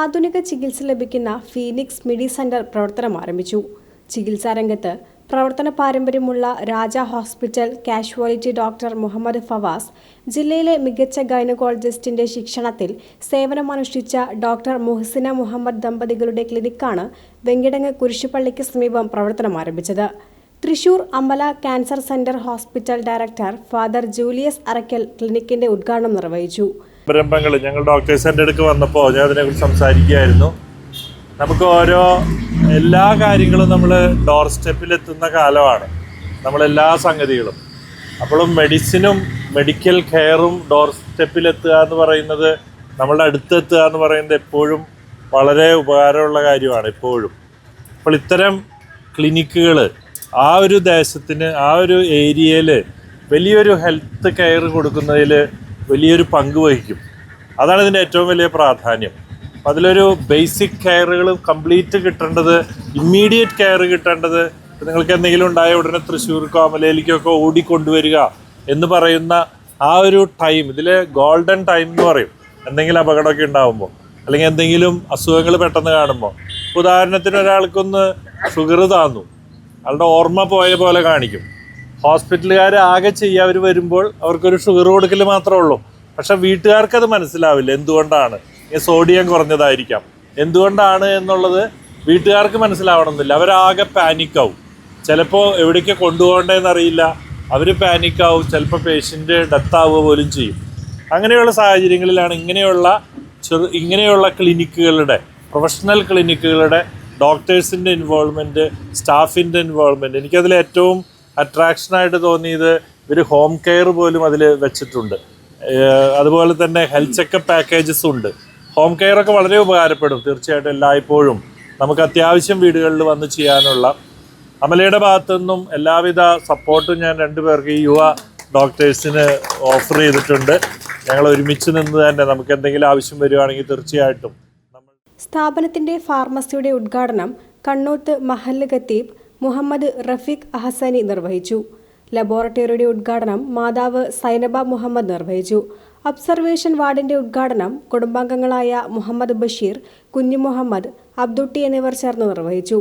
ആധുനിക ചികിത്സ ലഭിക്കുന്ന ഫീനിക്സ് മിഡി സെന്റർ പ്രവർത്തനം ആരംഭിച്ചു. ചികിത്സാ രംഗത്ത് പ്രവർത്തന പാരമ്പര്യമുള്ള Raja hospital casualty doctor Muhammad Fawaz ജില്ലയിലെ മികച്ച ഗൈനക്കോളജിസ്റ്റിന്റെ ശിക്ഷണത്തിൽ സേവനമനുഷ്ഠിച്ച ഡോക്ടർ മുഹസിന മുഹമ്മദ് ദമ്പതികളുടെ ക്ലിനിക്കാണ് വെങ്കിടങ്ങ് കുരിശുപള്ളിക്ക് സമീപം പ്രവർത്തനം ആരംഭിച്ചത്. Thrissur Amala cancer centre hospital director father Julius Arakkal ക്ലിനിക്കിന്റെ ഉദ്ഘാടനം നിർവഹിച്ചു. സംരംഭങ്ങൾ ഞങ്ങൾ ഡോക്ടേഴ്സിന്റെ അടുക്ക് വന്നപ്പോൾ ഞാൻ അതിനെക്കുറിച്ച് സംസാരിക്കുകയായിരുന്നു. നമുക്ക് ഓരോ എല്ലാ കാര്യങ്ങളും നമ്മൾ ഡോർ സ്റ്റെപ്പിലെത്തുന്ന കാലമാണ്. നമ്മളെല്ലാ സംഗതികളും. അപ്പോഴും മെഡിസിനും മെഡിക്കൽ കെയറും ഡോർ സ്റ്റെപ്പിലെത്തുക എന്ന് പറയുന്നത് നമ്മളുടെ അടുത്തെത്തുക എന്ന് പറയുന്നത് എപ്പോഴും വളരെ ഉപകാരമുള്ള കാര്യമാണ് എപ്പോഴും. അപ്പോൾ ഇത്തരം ക്ലിനിക്കുകൾ ആ ഒരു ദേശത്തിന് ആ ഒരു ഏരിയയിൽ വലിയൊരു ഹെൽത്ത് കെയർ കൊടുക്കുന്നതിൽ വലിയൊരു പങ്ക് വഹിക്കും. അതാണ് ഇതിന്റെ ഏറ്റവും വലിയ പ്രാധാന്യം. അതിലൊരു ബേസിക് കെയറുകൾ കംപ്ലീറ്റ് കിട്ടേണ്ടത് ഇമ്മീഡിയറ്റ് കെയർ കിട്ടേണ്ടത് നിങ്ങൾക്ക് എന്തെങ്കിലും ഉണ്ടായ ഉടനെ തൃശ്ശൂർക്കോ അമലയിലേക്കൊക്കെ ഓടിക്കൊണ്ടുവരിക എന്ന് പറയുന്ന ആ ഒരു ടൈം ഇതിൽ ഗോൾഡൻ ടൈം എന്ന് പറയും. എന്തെങ്കിലും അപകടമൊക്കെ ഉണ്ടാകുമ്പോൾ അല്ലെങ്കിൽ എന്തെങ്കിലും അസുഖങ്ങൾ പെട്ടെന്ന് കാണുമ്പോൾ. ഉദാഹരണത്തിന് ഒരാൾക്കൊന്ന് ഷുഗർ താന്നു. അയാളുടെ ഓർമ്മ പോയ പോലെ കാണിക്കും. ഹോസ്പിറ്റലുകാർ ആകെ ചെയ്യുക അവർ വരുമ്പോൾ അവർക്കൊരു ഷുഗർ കൊടുക്കൽ മാത്രമേ ഉള്ളൂ. പക്ഷെ വീട്ടുകാർക്ക് അത് മനസ്സിലാവില്ല എന്തുകൊണ്ടാണ്? സോഡിയം കുറഞ്ഞതായിരിക്കാം. എന്തുകൊണ്ടാണ് എന്നുള്ളത് വീട്ടുകാർക്ക് മനസ്സിലാവണമെന്നില്ല. അവരാകെ പാനിക്കാവും. ചിലപ്പോൾ എവിടേക്ക് കൊണ്ടുപോകേണ്ടതെന്നറിയില്ല അവർ പാനിക്കാവും ചിലപ്പോൾ പേഷ്യന്റ് ഡെത്താവുക പോലും ചെയ്യും. അങ്ങനെയുള്ള സാഹചര്യങ്ങളിലാണ് ഇങ്ങനെയുള്ള ചെറു ഇങ്ങനെയുള്ള ക്ലിനിക്കുകളുടെ പ്രൊഫഷണൽ ക്ലിനിക്കുകളുടെ ഡോക്ടേഴ്സിന്റെ ഇൻവോൾവ്മെന്റ് സ്റ്റാഫിന്റെ ഇൻവോൾവ്മെന്റ് എനിക്കതിൽ ഏറ്റവും അട്രാക്ഷനായിട്ട് തോന്നിയത് ഇവർ ഹോം കെയർ പോലും അതിൽ വെച്ചിട്ടുണ്ട്. അതുപോലെ തന്നെ ഹെൽത്ത് ചെക്കപ്പ് പാക്കേജസ് ഉണ്ട്. ഹോം കെയർ ഒക്കെ വളരെ ഉപകാരപ്പെടും. തീർച്ചയായിട്ടും എല്ലായ്പ്പോഴും നമുക്ക് അത്യാവശ്യം വീടുകളിൽ വന്ന് ചെയ്യാനുള്ള. അമലയുടെ ഭാഗത്തു നിന്നും എല്ലാവിധ സപ്പോർട്ടും ഞാൻ രണ്ടുപേർക്ക് ഈ യുവ ഡോക്ടേഴ്സിന് ഓഫർ ചെയ്തിട്ടുണ്ട്. ഞങ്ങൾ ഒരുമിച്ച് നിന്ന് തന്നെ നമുക്ക് എന്തെങ്കിലും ആവശ്യം വരികയാണെങ്കിൽ തീർച്ചയായിട്ടും സ്ഥാപനത്തിന്റെ ഫാർമസിയുടെ ഉദ്ഘാടനം കണ്ണൂത്ത് മഹല്ല് ഖത്തീബ് മുഹമ്മദ് റഫീഖ് അഹസനി നിർവഹിച്ചു. ലബോറട്ടറിയുടെ ഉദ്ഘാടനം മാതാവ് സൈനബ മുഹമ്മദ് നിർവഹിച്ചു. ഒബ്സർവേഷൻ വാർഡിന്റെ ഉദ്ഘാടനം കുടുംബാംഗങ്ങളായ മുഹമ്മദ് ബഷീർ കുഞ്ഞു മുഹമ്മദ് അബ്ദുട്ടി എന്നിവർ ചേർന്ന് നിർവഹിച്ചു.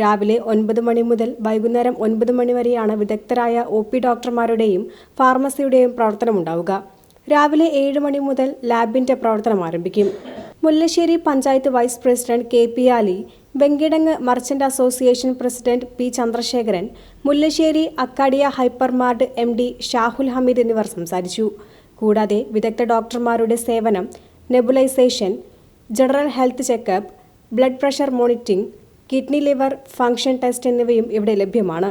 രാവിലെ ഒൻപത് മണി മുതൽ വൈകുന്നേരം ഒൻപത് മണി വരെയാണ് വിദഗ്ധരായ ഒ പി ഡോക്ടർമാരുടെയും ഫാർമസിയുടെയും പ്രവർത്തനമുണ്ടാവുക രാവിലെ ഏഴ് മണി മുതൽ ലാബിന്റെ പ്രവർത്തനം ആരംഭിക്കും. Mullassery panchayat vice president K P Ali Venkitangu merchant association president P Chandrasekharan Mullassery Akkadia hypermart M D Shahul Hameed എന്നിവർ സംസാരിച്ചു. കൂടാതെ വിദഗ്ധ ഡോക്ടർമാരുടെ സേവനം nebulisation general health checkup blood pressure monitoring kidney liver function test എന്നിവയും ഇവിടെ ലഭ്യമാണ്.